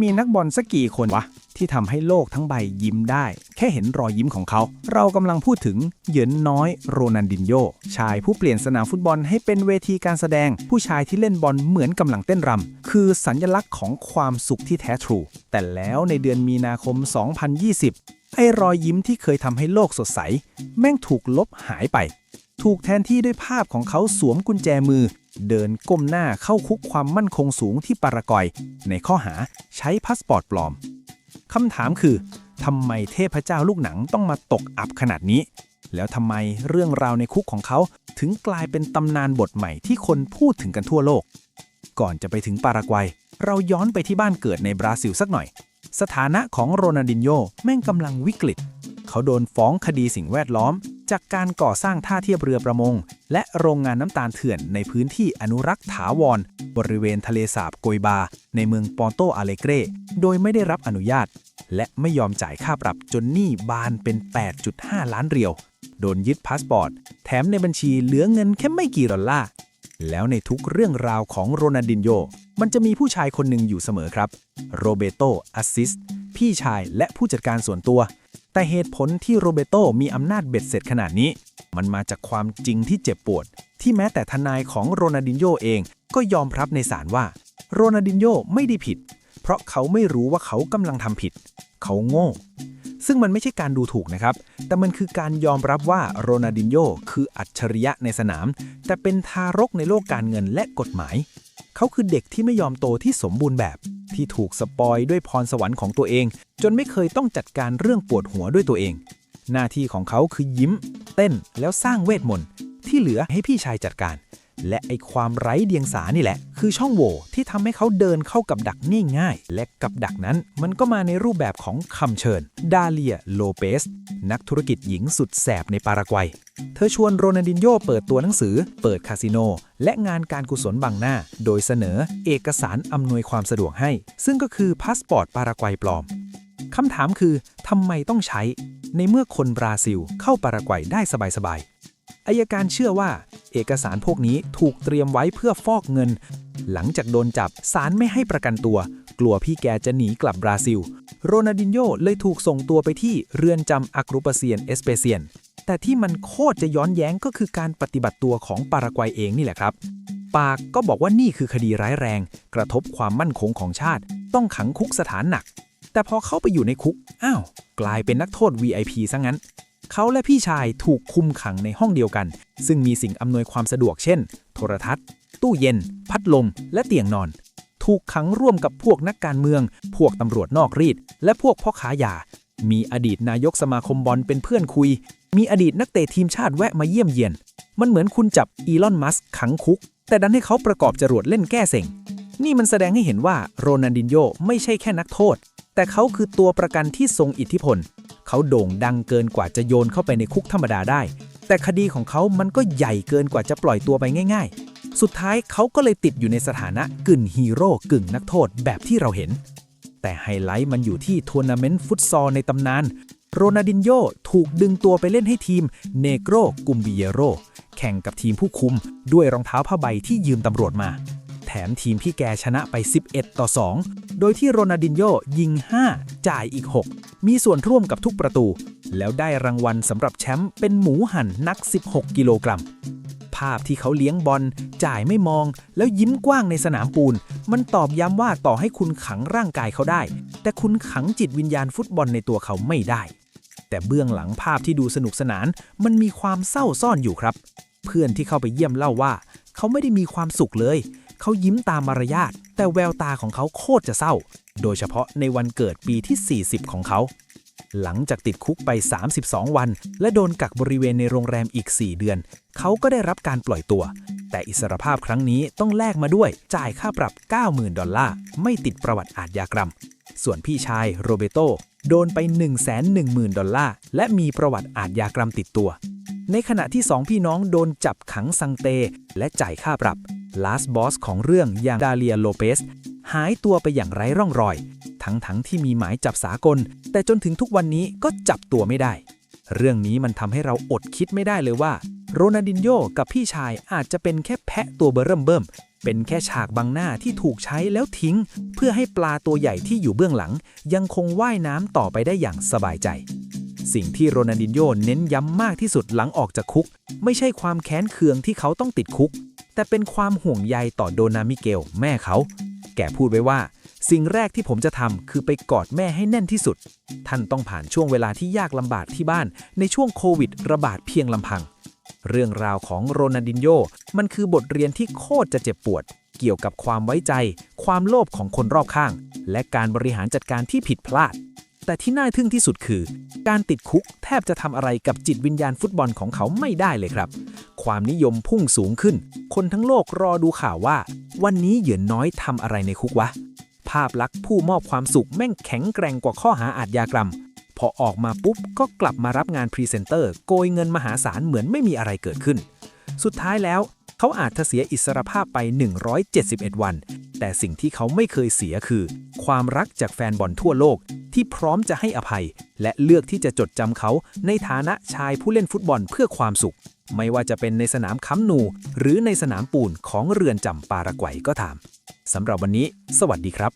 มีนักบอลสักกี่คนวะ ที่ทำให้โลกทั้งใบยิ้มได้ แค่เห็นรอยยิ้มของเขา เรากำลังพูดถึงเหยินน้อยโรนันดินโยชายผู้เปลี่ยนสนามฟุตบอลให้เป็นเวทีการแสดง ผู้ชายที่เล่นบอลเหมือนกำลังเต้นรำคือสัญลักษณ์ของความสุขที่แท้ทรู แต่แล้วในเดือนมีนาคม 2020 ไอ้รอยยิ้มที่เคยทำให้โลกสดใส แม่งถูกลบหายไป ถูกแทนที่ด้วยภาพของเขาสวมกุญแจมือ เดินก้มหน้าเข้าคุกความมั่นคงสูงที่ปารากอย ในข้อหาใช้พาสปอร์ตปลอมคำถามคือทำไมเทพเจ้าลูกหนังต้องมาตกอับขนาดนี้ แล้วทำไมเรื่องราวในคุกของเขาถึงกลายเป็นตำนานบทใหม่ที่คนพูดถึงกันทั่วโลก ก่อนจะไปถึงปารากวัย เราย้อนไปที่บ้านเกิดในบราซิลสักหน่อย สถานะของโรนัลดินโญแม่งกำลังวิกฤต เขาโดนฟ้องคดีสิ่งแวดล้อม จากการก่อสร้างท่าเทียบเรือประมง และโรงงานน้ำตาลเถื่อนในพื้นที่อนุรักษ์ถาวร บริเวณทะเลสาบโกยบา ในเมืองปอนโตอาเลเกรโดยไม่ได้รับอนุญาต และไม่ยอมจ่ายค่าปรับจนหนี้บานเป็น 8.5 ล้านเรียว โดนยึดพาสปอร์ต แถมในบัญชีเหลือเงินแค่ไม่กี่ดอลลาร์แล้วในทุกเรื่องราวของโรนัลดินโญมันจะมีผู้ชายคนหนึ่งอยู่เสมอครับ โรเบโตอัสซิส พี่ชายและผู้จัดการส่วนตัว แต่เหตุผลที่โรเบโตมีอำนาจเบ็ดเสร็จขนาดนี้ มันมาจากความจริงที่เจ็บปวด ที่แม้แต่ทนายของโรนัลดินโญเองก็ยอมรับในศาลว่า โรนัลดินโญไม่ได้ผิด เพราะเขาไม่รู้ว่าเขากำลังทำผิด เขาโง่ ซึ่งมันไม่ใช่การดูถูกนะครับ แต่มันคือการยอมรับว่าโรนัลดินโญคืออัจฉริยะในสนาม แต่เป็นทารกในโลกการเงินและกฎหมาย เขาคือเด็กที่ไม่ยอมโตที่สมบูรณ์แบบ ที่ถูกสปอยด้วยพรสวรรค์ของตัวเอง จนไม่เคยต้องจัดการเรื่องปวดหัวด้วยตัวเอง หน้าที่ของเขาคือยิ้ม เต้นแล้วสร้างเวทมนต์ที่เหลือให้พี่ชายจัดการ และไอความไร้เดียงสานี่แหละ คือช่องโหว่ที่ทำให้เขาเดินเข้ากับดักง่ายๆ และกับดักนั้นมันก็มาในรูปแบบของคำเชิญ ดาเลีย โลเปส นักธุรกิจหญิงสุดแสบในปารากวัย เธอชวนโรนัลดินโญเปิดตัวหนังสือ เปิดคาสิโน และงานการกุศลบังหน้า โดยเสนอเอกสารอำนวยความสะดวกให้ ซึ่งก็คือพาสปอร์ตปารากวัยปลอมคำถามคือทำไมต้องใช้ ในเมื่อคนบราซิลเข้าปารากวัยได้สบายๆอายการเชื่อว่า เอกสารพวกนี้ถูกเตรียมไว้เพื่อฟอกเงิน หลังจากโดนจับศาลไม่ให้ประกันตัว กลัวพี่แกจะหนีกลับบราซิล โรนัลดินโญเลยถูกส่งตัวไปที่เรือนจำอักรุปเซียนเอสเปเซียน แต่ที่มันโคตรจะย้อนแย้งก็คือการปฏิบัติตัวของปารากวัยเองนี่แหละครับ ปากก็บอกว่านี่คือคดีร้ายแรง กระทบความมั่นคงของชาติ ต้องขังคุกสถานหนัก แต่พอเข้าไปอยู่ในคุก อ้าว กลายเป็นนักโทษ VIP ซะงั้น เขาและพี่ชายถูกคุมขังในห้องเดียวกัน ซึ่งมีสิ่งอำนวยความสะดวกเช่น โทรทัศน์ ตู้เย็น พัดลม และเตียงนอน ถูกขังร่วมกับพวกนักการเมือง พวกตำรวจนอกรีด และพวกพ่อค้ายา มีอดีตนายกสมาคมบอลเป็นเพื่อนคุย มีอดีตนักเตะทีมชาติแวะมาเยี่ยมเยียน มันเหมือนคุณจับอีลอน มัสขังคุก แต่ดันให้เขาประกอบจรวดเล่นแก้เซ็งนี่มันแสดงให้เห็นว่าโรนัลดินโญไม่ใช่แค่นักโทษ แต่เขาคือตัวประกันที่ทรงอิทธิพล เขาโด่งดังเกินกว่าจะโยนเข้าไปในคุกธรรมดาได้ แต่คดีของเขามันก็ใหญ่เกินกว่าจะปล่อยตัวไปง่าย ๆ สุดท้ายเขาก็เลยติดอยู่ในสถานะกึ่งฮีโร่กึ่งนักโทษแบบที่เราเห็น แต่ไฮไลท์มันอยู่ที่ทัวร์นาเมนต์ฟุตซอลในตำนาน โรนัลดินโญถูกดึงตัวไปเล่นให้ทีมเนโกรกุมบิเยโรแข่งกับทีมผู้คุมด้วยรองเท้าผ้าใบที่ยืมตำรวจมา มทีมพี่แกชนะไป 11 ต่อ 2 โดยที่โรนัลดินโญยิง 5 จ่ายอีก 6 มีส่วนร่วมกับทุกประตู แล้วได้รางวัลสำหรับแชมป์เป็นหมูหันนัก 16 กิโลกรัม ภาพที่เขาเลี้ยงบอล จ่ายไม่มอง แล้วยิ้มกว้างในสนามปูน มันตอบย้ำว่าต่อให้คุณขังร่างกายเขาได้ แต่คุณขังจิตวิญญาณฟุตบอลในตัวเขาไม่ได้ แต่เบื้องหลังภาพที่ดูสนุกสนาน มันมีความเศร้าซ่อนอยู่ครับ เพื่อนที่เข้าไปเยี่ยมเล่าว่า เขาไม่ได้มีความสุขเลย เขายิ้มตามมารยาทแต่แววตาของเขาโคตรจะเศร้า โดยเฉพาะในวันเกิดปีที่ 40 ของเขา หลังจากติดคุกไป 32 วัน และโดนกักบริเวณในโรงแรมอีก 4 เดือน เขาก็ได้รับการปล่อยตัว แต่อิสรภาพครั้งนี้ต้องแลกมาด้วยจ่ายค่าปรับ 90,000 ดอลลาร์ ไม่ติดประวัติอาทยากรรม ส่วนพี่ชายโรเบโตโดนไป 110,000 ดอลลาร์ และมีประวัติอาทยากรรมติดตัว ในขณะที่สองพี่น้องโดนจับขังสังเต และจ่ายค่าปรับ ลาสบอสของเรื่องอย่างดาเลียโลเปสหายตัวไปอย่างไร้ร่องรอย ทั้งๆทที่มีหมายจับสากล แต่จนถึงทุกวันนี้ก็จับตัวไม่ได้ เรื่องนี้มันทำให้เราอดคิดไม่ได้เลยว่า โรนัลดินโญกับพี่ชายอาจจะเป็นแค่แพะตัวเบอร์เริ่มเบิ่มเป็นแค่ฉากบังหน้าที่ถูกใช้แล้วทิ้ง เพื่อให้ปลาตัวใหญ่ที่อยู่เบื้องหลัง ยังคงว่ายน้ำต่อไปได้อย่างสบายใจ สิ่งที่โรนัลดินโญเน้นย้ำมากที่สุดหลังออกจากคุก ไม่ใช่ความแค้นเคืองที่เขาต้องติดคุก แต่เป็นความห่วงใยต่อโดนามิเกล แม่เขา แกพูดไว้ว่า สิ่งแรกที่ผมจะทำคือไปกอดแม่ให้แน่นที่สุด ท่านต้องผ่านช่วงเวลาที่ยากลำบากที่บ้านในช่วงโควิดระบาดเพียงลำพัง เรื่องราวของโรนัลดินโญมันคือบทเรียนที่โคตรจะเจ็บปวด เกี่ยวกับความไว้ใจ ความโลภของคนรอบข้าง และการบริหารจัดการที่ผิดพลาด แต่ที่น่าทึ่งที่สุดคือ การติดคุกแทบจะทำอะไรกับจิตวิญญาณฟุตบอลของเขาไม่ได้เลยครับ ความนิยมพุ่งสูงขึ้น คนทั้งโลกรอดูข่าวว่า วันนี้เหยื่อน้อยทำอะไรในคุกวะ ภาพลักษณ์ผู้มอบความสุขแม่งแข็งแกร่งกว่าข้อหาอาทยากรรม พอออกมาปุ๊บก็กลับมารับงานพรีเซนเตอร์โกยเงินมหาศาลเหมือนไม่มีอะไรเกิดขึ้น สุดท้ายแล้วเขาอาจจะเสียอิสรภาพไป 171 วัน แต่สิ่งที่เขาไม่เคยเสียคือ ความรักจากแฟนบอลทั่วโลก ที่พร้อมจะให้อภัย และเลือกที่จะจดจำเขาในฐานะชายผู้เล่นฟุตบอลเพื่อความสุข ไม่ว่าจะเป็นในสนามค้ำนู หรือในสนามปูนของเรือนจำปารากวัยก็ตามสำหรับวันนี้ สวัสดีครับ